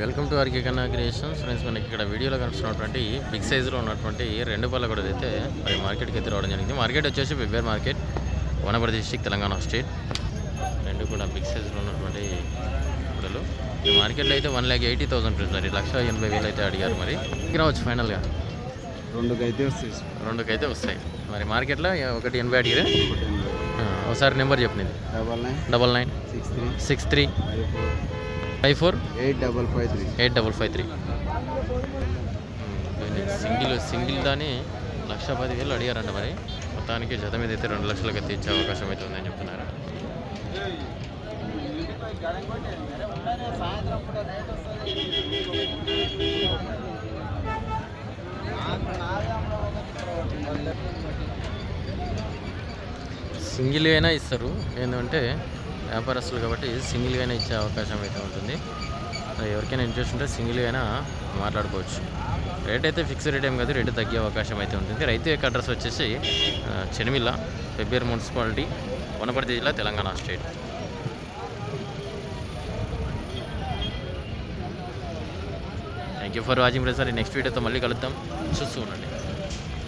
Welcome to RK Kanna creations. Friends మనకి ఇక్కడ వీడియోలో కనిపిస్తున్నటువంటి బిగ్ సైజులో ఉన్నటువంటి రెండు పళ్ళ కూడా అయితే మరి మార్కెట్కి అయితే రావడం జరిగింది. మార్కెట్ వచ్చేసి Pebbair market Wanaparthy district Telangana state. రెండు కూడా బిగ్ సైజులో ఉన్నటువంటి కూడలు ఈ మార్కెట్లో అయితే వన్ ల్యాక్ ఎయిటీ థౌసండ్ మరి లక్ష ఎనభై వేలు అయితే అడిగారు మరి. రావచ్చు ఫైనల్గా? రెండుకి అయితే వస్తాయి రెండుకైతే వస్తాయి. మరి మార్కెట్లో ఒకటి ఎనభై అడిగారు? ఒకసారి నెంబర్ చెప్పినది double nine. Double nine. Six three. Six three. Five four? Eight double five three. Eight double five three. Single single దాని లక్ష పదివేలు అడిగారంట మరి. మొత్తానికి జత మీద అయితే రెండు లక్షలకి అయితే ఇచ్చే అవకాశం అయితే ఉందని చెప్తున్నారు. సింగిల్ అయినా ఇస్తారు. ఏంటంటే వ్యాపారస్తులు కాబట్టి సింగిల్గానే ఇచ్చే అవకాశం అయితే ఉంటుంది. ఎవరికైనా ఇంట్రెస్ట్ ఉంటే సింగిల్గానే అయినా మాట్లాడుకోవచ్చు. రేట్ అయితే ఫిక్స్ రేట్ ఏం కాదు రేటు తగ్గే అవకాశం అయితే ఉంటుంది. రైతు యొక్క అడ్రస్ వచ్చేసి చెనిమిల్ల పెబ్బేరు మున్సిపాలిటీ వనపర్తి జిల్లా Telangana state thank you for watching sir next వీడియోతో మళ్ళీ కలుద్దాం. చూస్తూ ఉండండి.